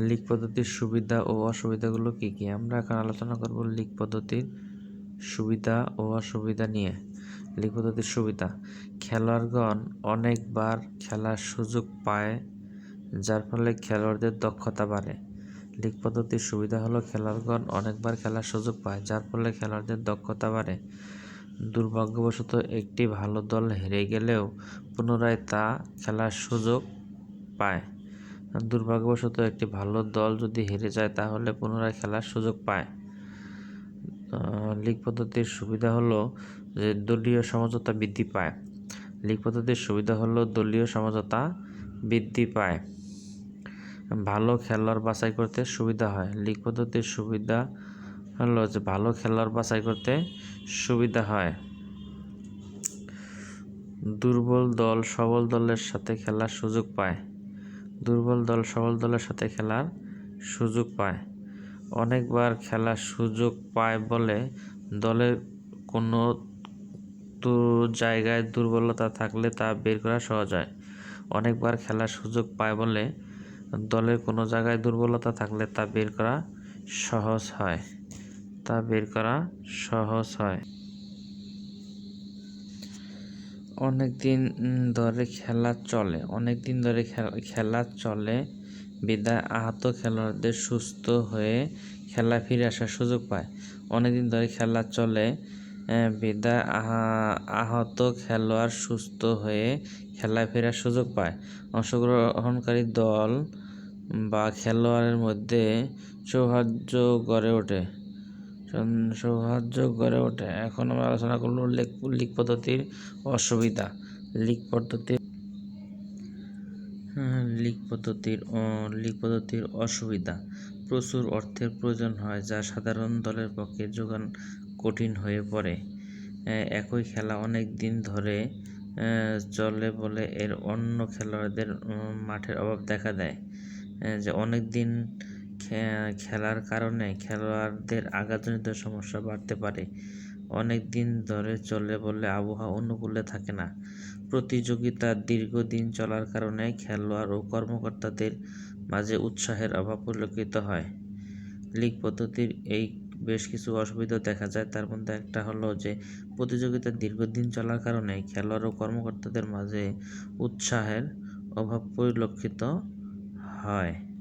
League পদ্ধতির সুবিধা ও অসুবিধাগুলো কি কি? আমরা এখন আলোচনা করব লিগ পদ্ধতির সুবিধা ও অসুবিধা নিয়ে। লিগ পদ্ধতির সুবিধা। খেলোয়াড়গণ অনেকবার খেলার সুযোগ পায়, যার ফলে খেলোয়াড়দের দক্ষতা বাড়ে। লিগ পদ্ধতির সুবিধা হলো খেলোয়াড়গণ অনেকবার খেলার সুযোগ পায়, যার ফলে খেলোয়াড়দের দক্ষতা বাড়ে। দুর্ভাগ্যবশত একটি ভালো দল হেরে গেলেও পুনরায় তা খেলার সুযোগ পায়। দুর্ভাগ্যবশত একটি ভালো দল যদি হেরে যায়, তাহলে পুনরায় খেলার সুযোগ পায়। লিগ পদ্ধতির সুবিধা হলো যে দলীয় সমঝোতা বৃদ্ধি পায়। লিগ পদ্ধতির সুবিধা হলো দলীয় সমঝোতা বৃদ্ধি পায়। ভালো খেলোয়াড় বাছাই করতে সুবিধা হয়। লিগ পদ্ধতির সুবিধা হলো যে ভালো খেলোয়াড় বাছাই করতে সুবিধা হয়। দুর্বল দল সবল দলের সাথে খেলার সুযোগ পায়। দুর্বল দল সবল দলের সাথে খেলার সুযোগ পায়। অনেকবার খেলার সুযোগ পায় বলে দলের কোনো তো জায়গায় দুর্বলতা থাকলে তা বের করা সহজ হয়। অনেকবার খেলার সুযোগ পায় বলে দলের কোনো জায়গায় দুর্বলতা থাকলে তা বের করা সহজ হয়। তা বের করা সহজ হয়। অনেক দিন ধরে খেলা চলে। অনেক দিন ধরে খেলা চলে। বিদায় আহত খেলোয়াড়দের সুস্থ হয়ে খেলা ফিরে আসার সুযোগ পায়। অনেক দিন ধরে খেলা চলে বিদায় আহত খেলোয়াড় সুস্থ হয়ে খেলা ফেরার সুযোগ পায়। অংশগ্রহণকারী দল বা খেলোয়াড়ের মধ্যে সৌহার্দ্য গড়ে ওঠে। সৌহার্দ্য গড়ে ওঠে। এখন আমরা আলোচনা করব লিগ পদ্ধতির অসুবিধা। লিগ পদ্ধতির লিগ পদ্ধতির লিগ পদ্ধতির অসুবিধা। প্রচুর অর্থের প্রয়োজন হয় যা সাধারণ দলের পক্ষে যোগান কঠিন হয়ে পড়ে। একই খেলা অনেক দিন ধরে চলে বলে এর অন্য খেলোয়াড়দের মাঠের অভাব দেখা দেয়। যে অনেক দিন খেলার কারণে খেলোয়াড়দের আঘাতজনিত সমস্যা বাড়তে পারে। অনেক দিন ধরে চলে বলে আবহাওয়া অনুকূলে থাকে না। প্রতিযোগিতা দীর্ঘদিন চলার কারণে খেলোয়াড় ও কর্মকর্তাদের মাঝে উৎসাহের অভাব পরিলক্ষিত হয়। লিগ পদ্ধতির এই বেশ কিছু অসুবিধা দেখা যায়। তার মধ্যে একটা হলো যে, প্রতিযোগিতা দীর্ঘদিন চলার কারণে খেলোয়াড় ও কর্মকর্তাদের মাঝে উৎসাহের অভাব পরিলক্ষিত হয়।